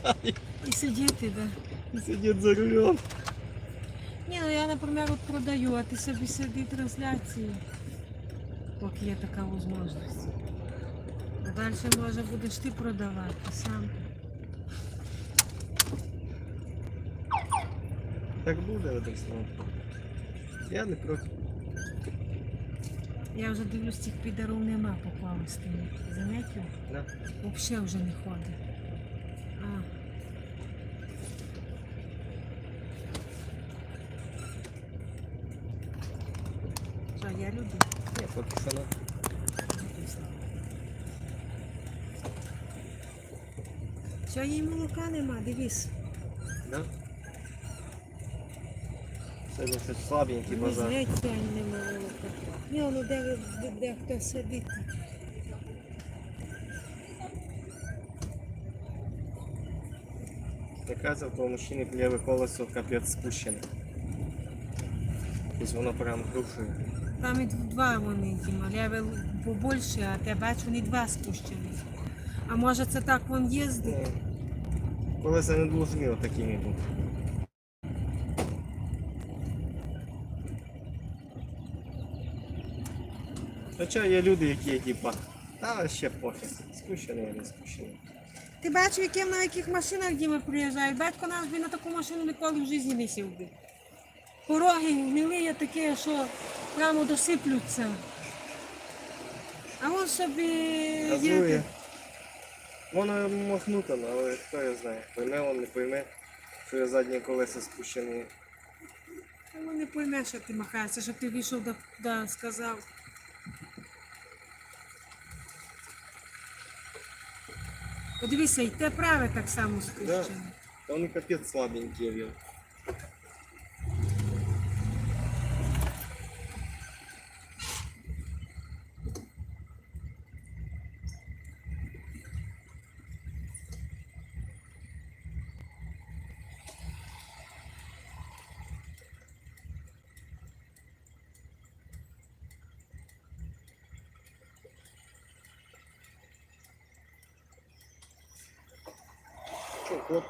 хватає. І сидіти, да. І сидить за рулем. Ні, ну я, наприклад, от продаю, а ти собі сиди трансляції, поки є така можливість. Далі може будеш ти продавати сам. Так буде одним словом. Я не проти. Я вже дивлюсь, цих підарів нема по Павловському. Заметив? Да. Взагалі вже не ходить. А. Що, я люблю. Ні, поки що не. Що їй молока нема, дивись. Да? Сьогодні щось слабенький Дивись, базар. геть сьогодні нема молока. Ні, ну де, де, де хто сидить. Оказывается, у мужчины левое колесо капец спущено. Тобто воно прям грушує. Там і два вони, Діма, ляве побольше, а ти бачиш, вони два спущені. А може це так він їздить? Ну, Колеса не должны вот такими бути. Хоча є люди, які типа, та ще пофіг, спущений или не спущений. Ти бачив, які на яких машинах Діма приїжджають? Батько наш би на таку машину ніколи в житті не сів би. Пороги гнилі такі, що прямо досиплються. А він собі їде. Воно махнуто, ну, але хто його знає. Пойме він, не пойме, що я задні колеса спущені. Ну, не пойме, що ти махаєшся, щоб ти вийшов да, да, сказав. Подивися, і те праве так само спущене. Та вони капець слабенькі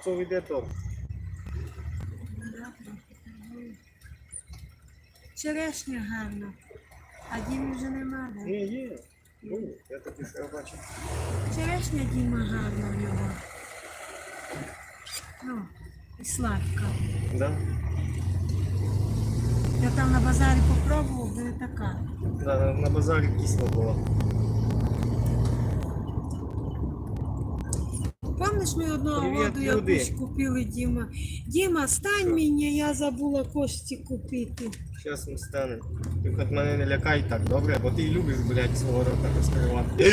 він. Йде то? Черешня гарна, а Дімі вже нема. да? Ні, є. Ну, я таки що я бачив. Черешня Діма гарна в нього. Ну, і сладка. Да? Я там на базарі попробував, де така. Да, на, на базарі кисло було. Помниш, ми одного воду люди. якусь купили, Діма. Діма, стань Що? мені, я забула кості купити. Зараз ми станемо. Ти хоч мене не лякай так, добре? Бо ти любиш, блядь, свого рота розкривати.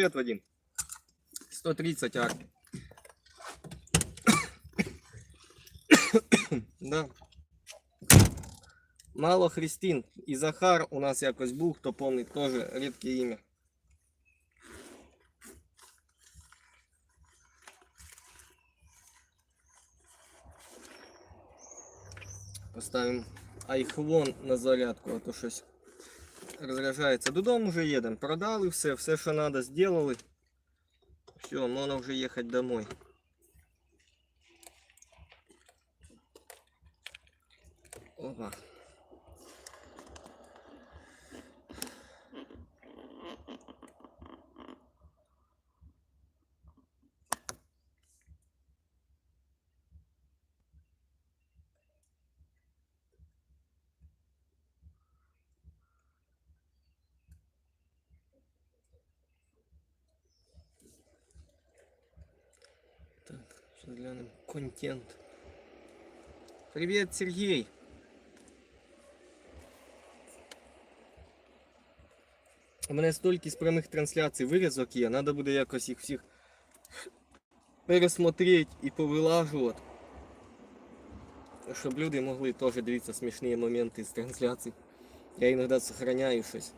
Привет, Вадим. 130 арк. да. Мало Христин. І Захар у нас якось був, хто помнить, теж рідке ім'я. Поставимо айхлон на зарядку, а то щось розряджається. Додому вже їдемо. Продали все, все, що треба, зробили. Все, можна вже їхати домой. Опа. Сейчас глянем. Контент. Привет, Сергей. У мене стільки з прямих трансляцій вирізок є, треба буде якось їх всіх пересмотреть і повилажувати. щоб люди могли теж дивитися смішні моменти з трансляцій. Я іноді сохраняю щось.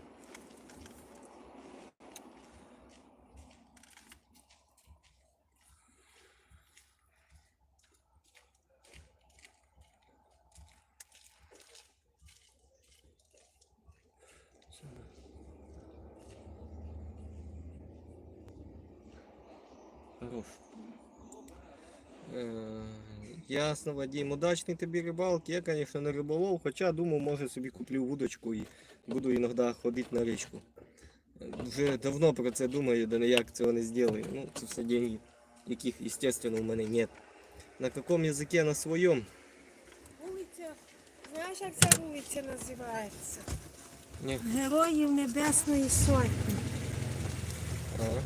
Хорош. Е, Ясно, Вадим. Удачний тобі рибалки. Я, звісно, не риболов, хоча думав, може собі куплю вудочку і буду іноді ходити на річку. Вже давно про це думаю, да ніяк цього не зроблю. Ну, це все деньги, яких, естественно, у мене нет. На якому язикі? На своєму? Вулиця, знаєш, як ця вулиця називається? Ні. Героїв Небесної Сотні. Ага.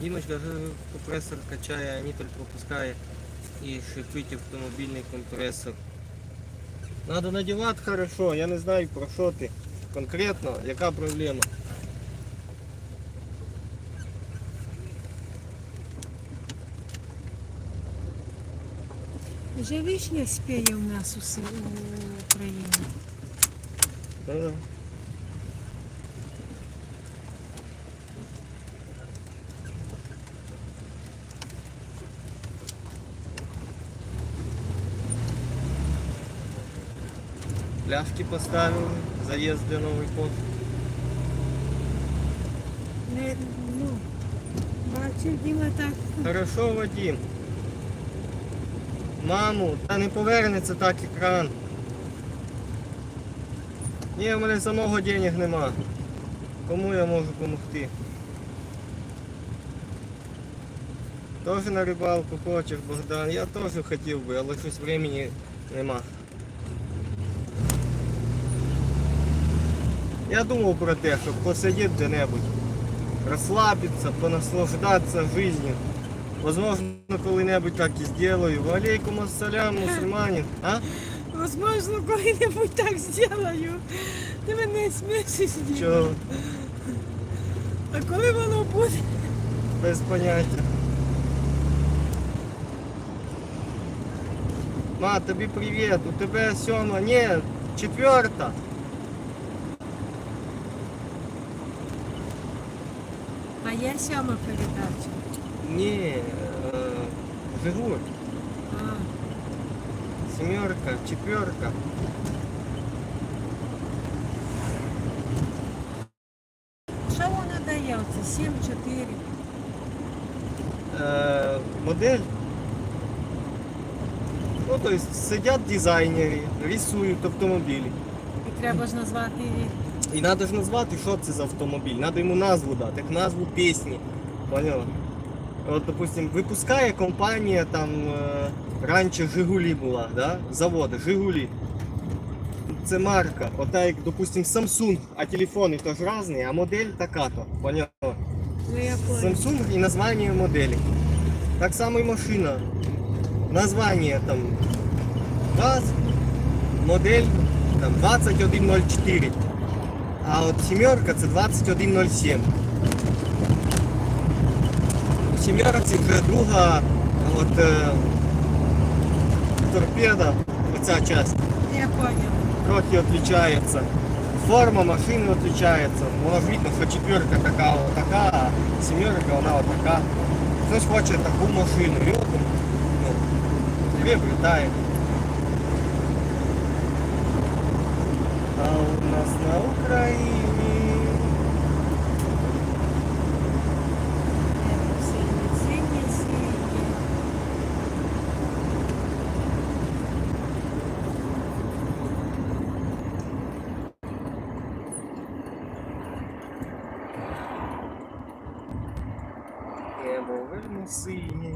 Дімочка компресор качає, а Нітель пропускає і шипить автомобільний компресор. Надо надівати хорошо, я не знаю про що ти. Конкретно, яка проблема. Вже вишня спіє у нас у Україні. Да. Пляшки поставили, заезд для Новий пост. Не, ну, бачив, Діма так. Хорошо, Вадим. Маму, та не повернеться так екран. Ні, в мене самого денег нема. Кому я можу допомогти? Тоже на рибалку хочеш, Богдан. Я теж хотів би, але щось времени нема. Я думав про те, щоб посидіти де-небудь, розслабитися, понаслаждатися життю. Возможно, коли-небудь так і сделаю. Валейкум ассалям, мусульманин. А? Возможно, коли-небудь так зроблю. Ти мене смішиш. Чого? А коли воно буде? Без поняття. Ма, тобі привіт. У тебе сьома. Ні, четверта. Є сьома передача. Ні, е, Жигуль. А, Семерка, четверка. що вона дає? Оце 7-4. Е, модель. Ну, то есть сидять дизайнери, рисують автомобілі. І треба ж назвати її. І треба ж назвати, що це за автомобіль. Треба йому назву дати, як назву пісні. Поняла? От, допустим, випускає компанія там е, раніше Жигулі була, да? заводи Жигулі. Це марка. Ота, як, допустим, Samsung, а телефони теж різні, а модель така-то. Поняла? Ну. Samsung и название модели. Так само и машина. Название там ВАЗ, модель там 2104. А от сімерка це 2107. У сімерці вже друга от, е, торпеда, оця часть Я понял. трохи отличается. Форма машины отличается. Воно ж видно, що четверка така, от така, а сімерка вона от така. Хтось хоче таку машину. І от, ну, приобретає. А у нас на Україні. Синє, синє, синє. Небо вельми синє.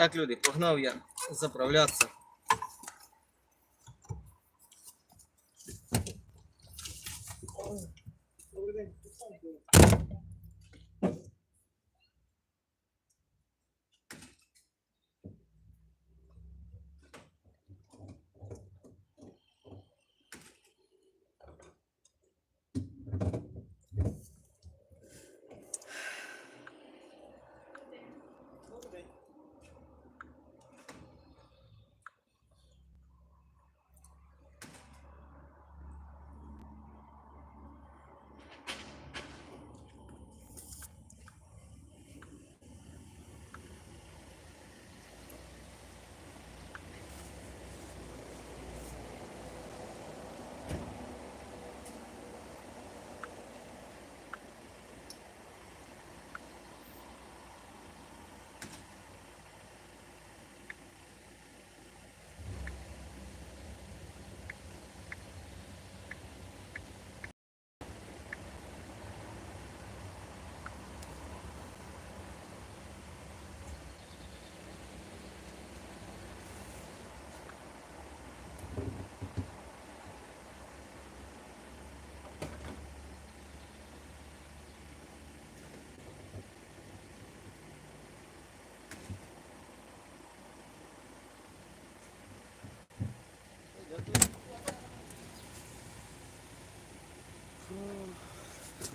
Так, люди, погнав я заправлятися.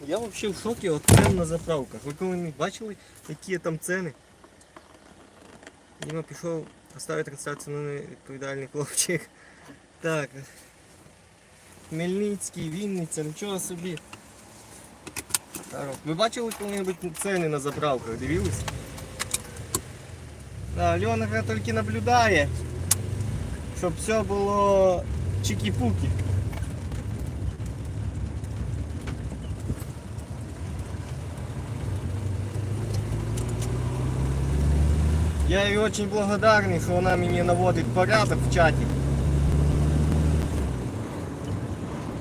Я вообще в шокі от цен на заправках. Ви коли бачили, які там ціни? Діма пішов поставити трансляцію на невідповідальний хлопчик. Так. Хмельницький, Вінниця, нічого собі. Ви бачили коли-небудь ціни на заправках? Дивились? Да, Альона тільки наблюдає, щоб все було чики-пуки. Я їй очень благодарний, що вона мені наводить порядок в чаті.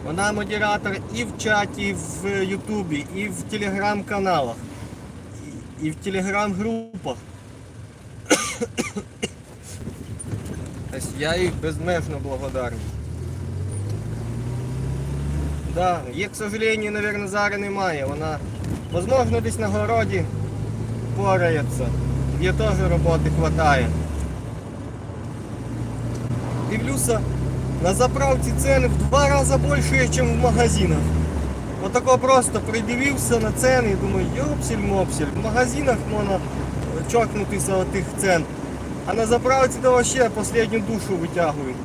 Вона модератор і в чаті, і в Ютубі, і в телеграм-каналах, і, в телеграм-групах. Я їй безмежно благодарний. Да, їх, к сожалению, наверное, зараз немає. Вона, возможно, десь на городі порається. Где тоже роботи хватає. Дивлюся, на заправці ціни в два рази більше, ніж в магазинах. Отако просто придивився на ціни і думаю, йопсель-мопсель, в магазинах можна чокнутися від тих цен. А на заправці то вообще последню душу витягують.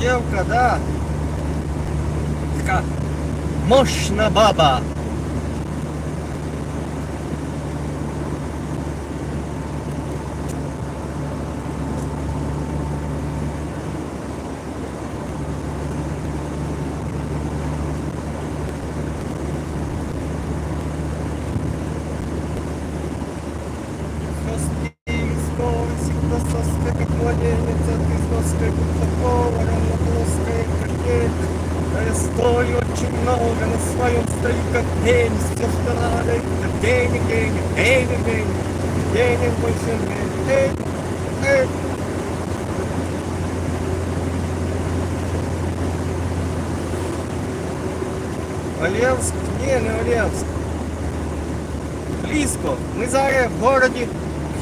Девка, да? Така мощна баба.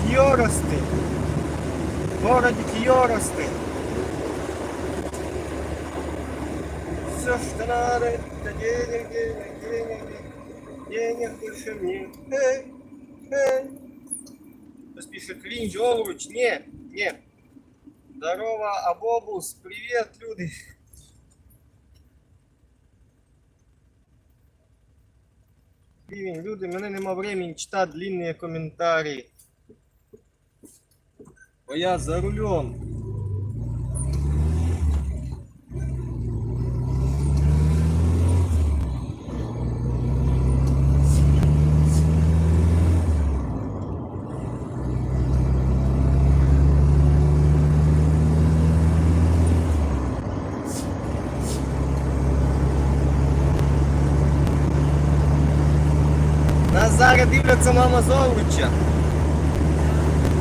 Кьорости. В городі Кьорости. Все, что надо, это денег, денег, денег, денег больше нет. Эй, эй. Кто пишет кринж, овруч? Не, не. Здорово, Абобус, привет, люди. Рівень, люди, мене нема времени читати длинні коментарі. Я за рулем. Нас зараз дивляться мама Золоча.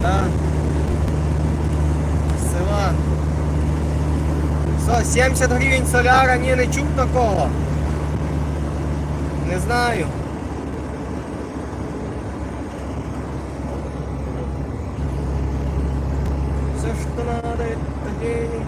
Да. З 70 гривень соляра, ні, не чув такого. Не знаю. Все, что надо, это денег,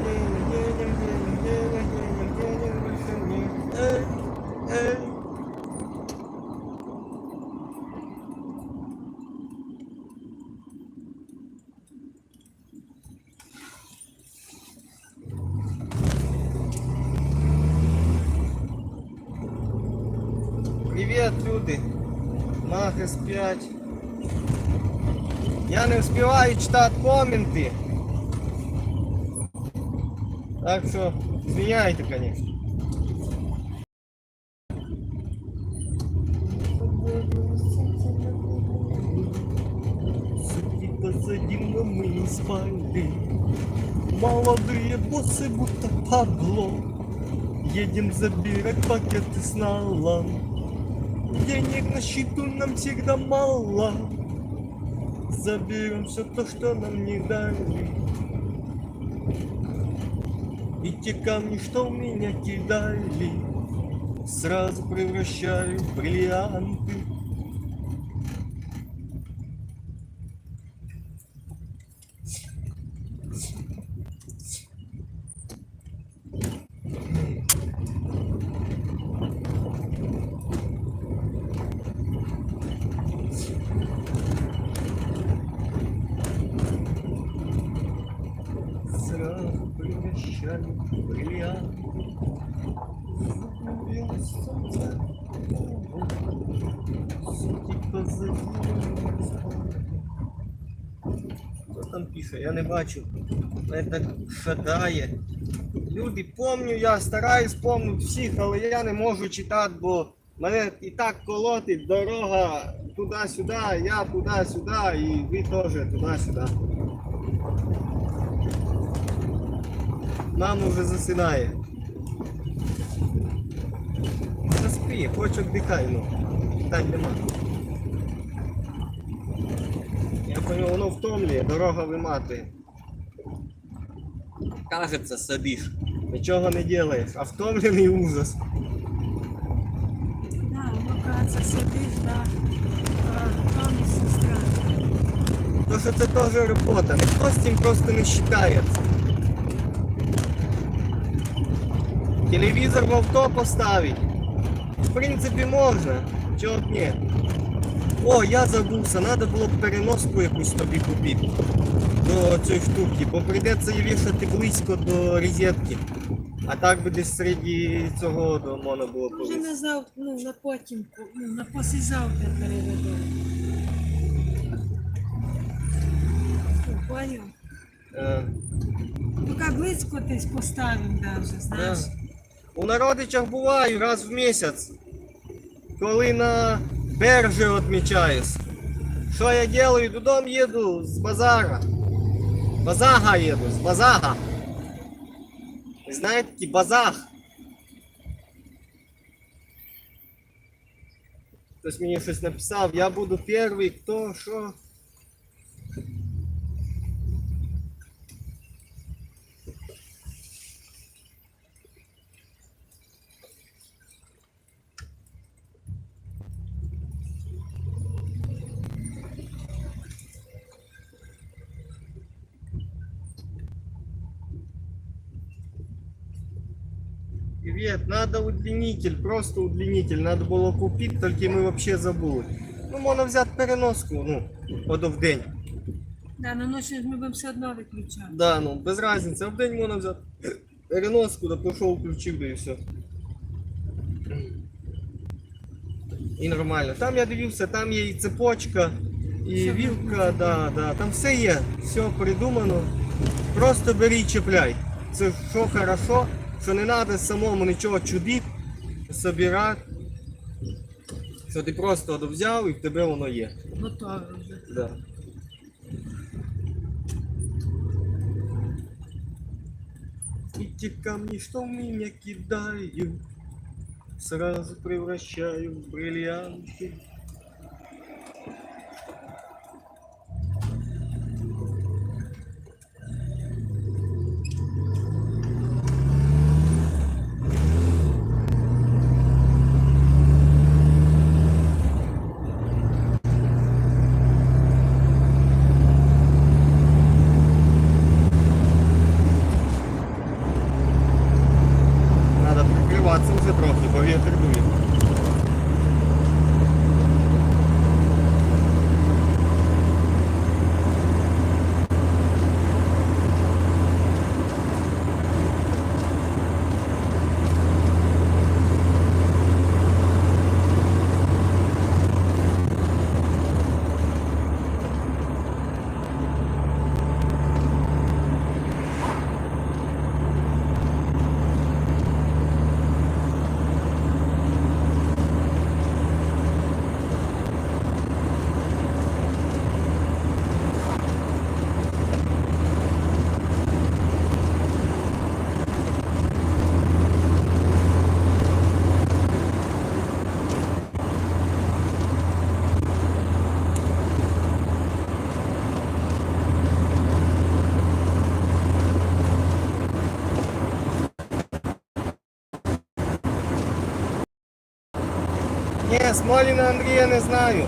читати коменти. Так що, звиняйте, конечно. Сиди позади, но мы не спали. Молодые боссы будто падло. Едем забирать пакеты с налом. Денег на счету нам всегда мало. Заберем все то, что нам не дали. И те камни, что в меня кидали, сразу превращаю в бриллианты. Превращаю в бриллианты. Солнце. Суки позади. Там пише? Я не бачу. Мене так шатає. Люди, помню, я стараюсь помнити всіх, але я не можу читати, бо мене і так колотить дорога туди-сюди, я туди-сюди, і ви теж туди-сюди. Мама вже засинає. Заспи, хоч віддихай, ну. Питань нема. Я понял, воно втомлює, дорога виматує. Кажеться собі ж. Нічого не делаєш, а втомлений ужас. Да, воно кажеться да. Сестра. То що це теж робота, ніхто з цим просто не вважається. Телевізор в авто поставить. В принципі можна. Чого б ні. О, я забувся, треба було б переноску якусь тобі купити до цієї штуки, бо прийдеться її вішати близько до розетки. А так би десь серед цього до можна було Може повісити. на завтра, ну на потім, ну на послезавтра переведу. Ну, Поняв? Е, Поки близько десь поставимо даже, знаєш. Да. У народичах буваю раз в місяць, коли на берже відмічаюсь. Що я делаю? Додому їду з базара. Базага їду, з базага. Ви знаєте, такий базаг? Хтось мені щось написав, я буду перший, хто, що. Привет, надо удлинитель, просто удлинитель. Надо було купити, тільки ми вообще забули. Ну, можна взяти переноску, ну, воду в день. Да, на ночі ж ми будемо все одно виключати. Да, ну, без разниці, а в день можна взяти переноску, да пішов, включив, да і все. І нормально. Там я дивився, там є і цепочка, і Все вілка, да, да, там все є, все придумано. Просто бери і чіпляй. Це що хорошо, що не треба самому нічого чудити, собирати. Що ти просто взяв і в тебе воно є. Готове вже. Да. И те камни, что в меня кидаю, сразу превращаю в бриллианты. Смоліна Андрія не знаю.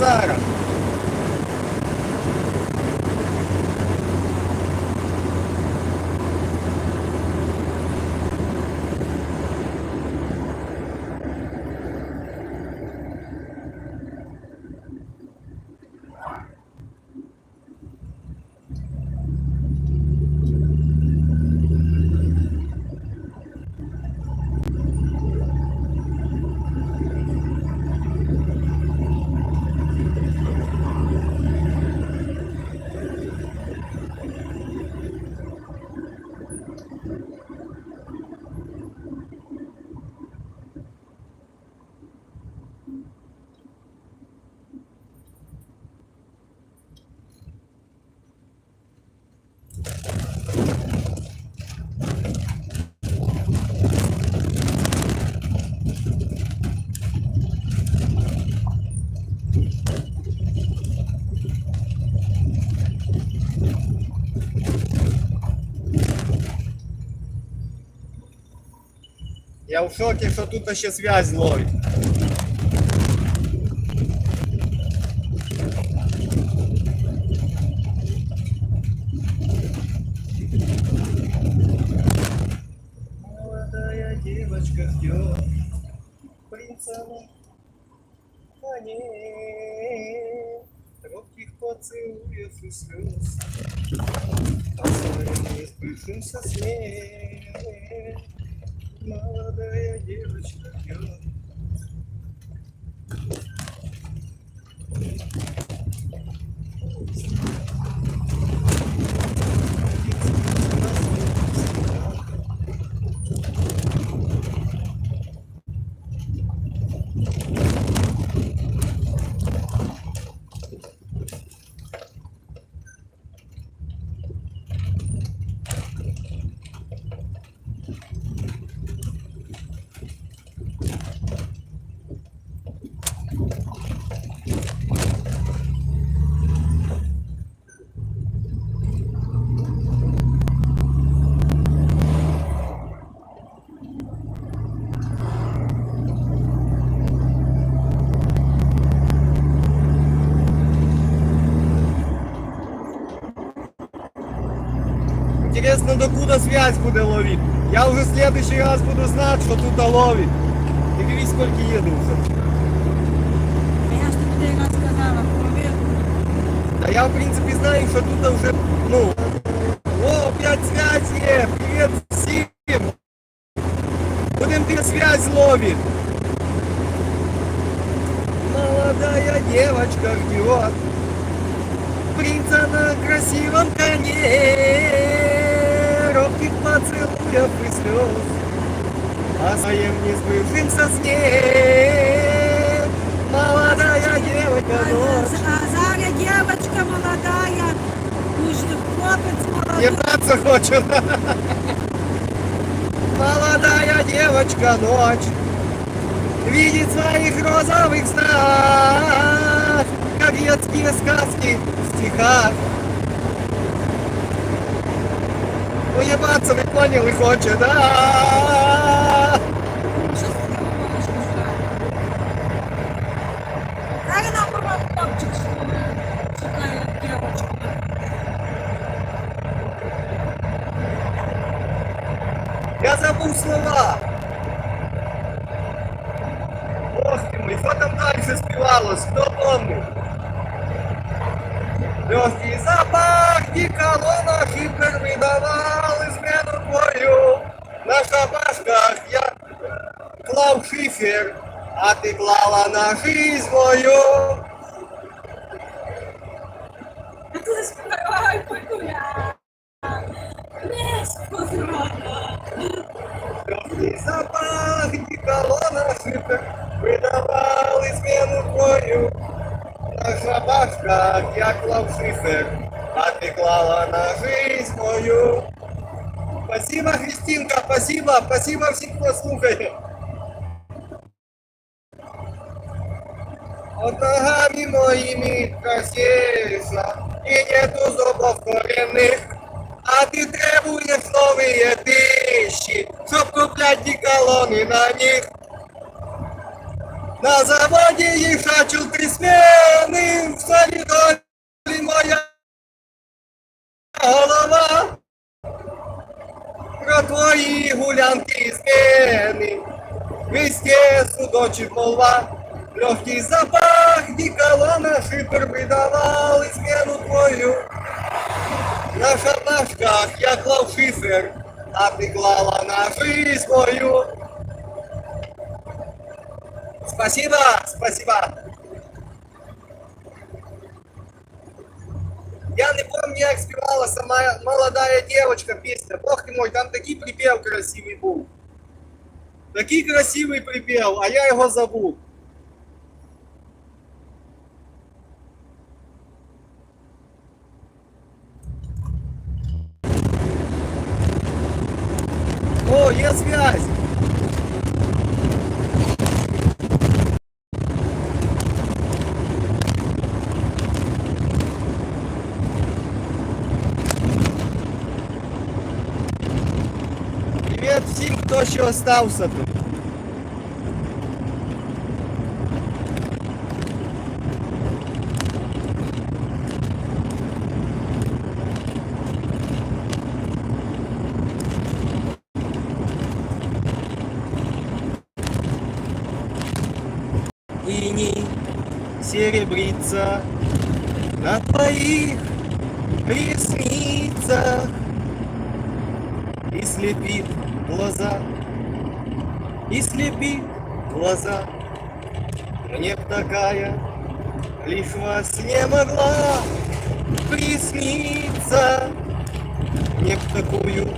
Ні, Я в шокі, що тут ще связь ловить. Молодая девочка ждет принца на коне, робких поцелуев и слез, о своем несбывшемся сне. Молодая девочка ждет. Интересно, докуда связь буде ловить. Я уже в следующий раз буду знать, что тут ловит. Ты видишь, сколько еду уже. Я ж тобі той раз сказала, провір. А я, в принципе, знаю, что тут уже, ну... О, опять связь есть! Привет всем! Будем где связь ловит. Молодая девочка ждет принца на красивом коне, робких поцелуев и слез, о своем несбывшемся сне. Молодая девочка А, ночь. а зараз дівчинка молодая, уж хлопець молодий. Ебаться хочет. Молодая девочка ночь Видит своих розовых снах Как детские сказки в стихах порвав хлопчик, що шукає дівчинку. Я забыл слова. Бог ты мой, что там дальше спевалось? Кто помнит? Легкий запах диколона Хитлер выдавал измену шабашках я клал шифер, а ты клала на жизнь мою. Ти співай, погуляй. Не сподобала. Легкий запах диколона Хитлер видавали зміну твою. На шабашках, як лавшифер, а ти клала на жизнь мою. Спасибо, Христинка, спасибо, спасибо всім, хто слухає. От ногами моими косеешься, и нету зубов коренных. А ты требуешь новые тысячи, чтоб куплять деколоны на них. На заводе ешачил три смены, в солидоле моя Про твои гулянки и смены, везде судочек молва. Легкий запах диколона шипер выдавал измену твою. На шабашках я клав шифер, а ты клала на жизнь мою. Спасибо, спасибо. Я не помню, як співала сама молодая девочка песня. Бог мой, там такий припев красивий був. Такий красивий припев, а я його забув. О, є связь! Привіт всім, хто ще остався тут. Серебрится на твоих ресницах и слепит глаза, и слепит глаза. Мне такая лишь во сне могла присниться. Мне б такую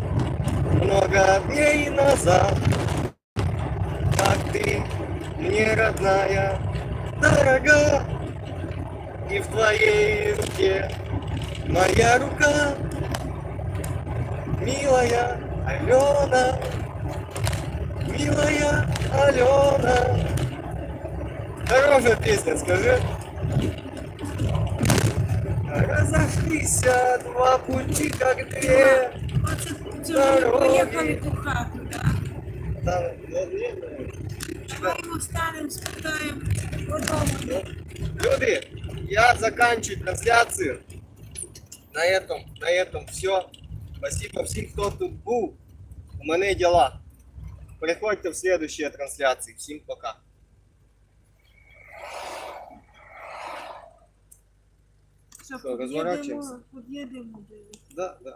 много дней назад, как ты мне родная, дорога, и в твоей руке моя рука. Милая Алена, милая Алена. Хорошая песня, скажи. Разошлись два пути, как две. Оце це ми поїхали ту хату, так. Там, ну, ні, Давай його станемо, спитаємо додому. Люди, я заканчиваю трансляцию. На этом, на этом все. Спасибо всем, кто тут был. У мене дела. Приходьте в следующие трансляции. Всем пока. Що, Що, розворачуємося? під'їдемо, під'їдемо. Да, да.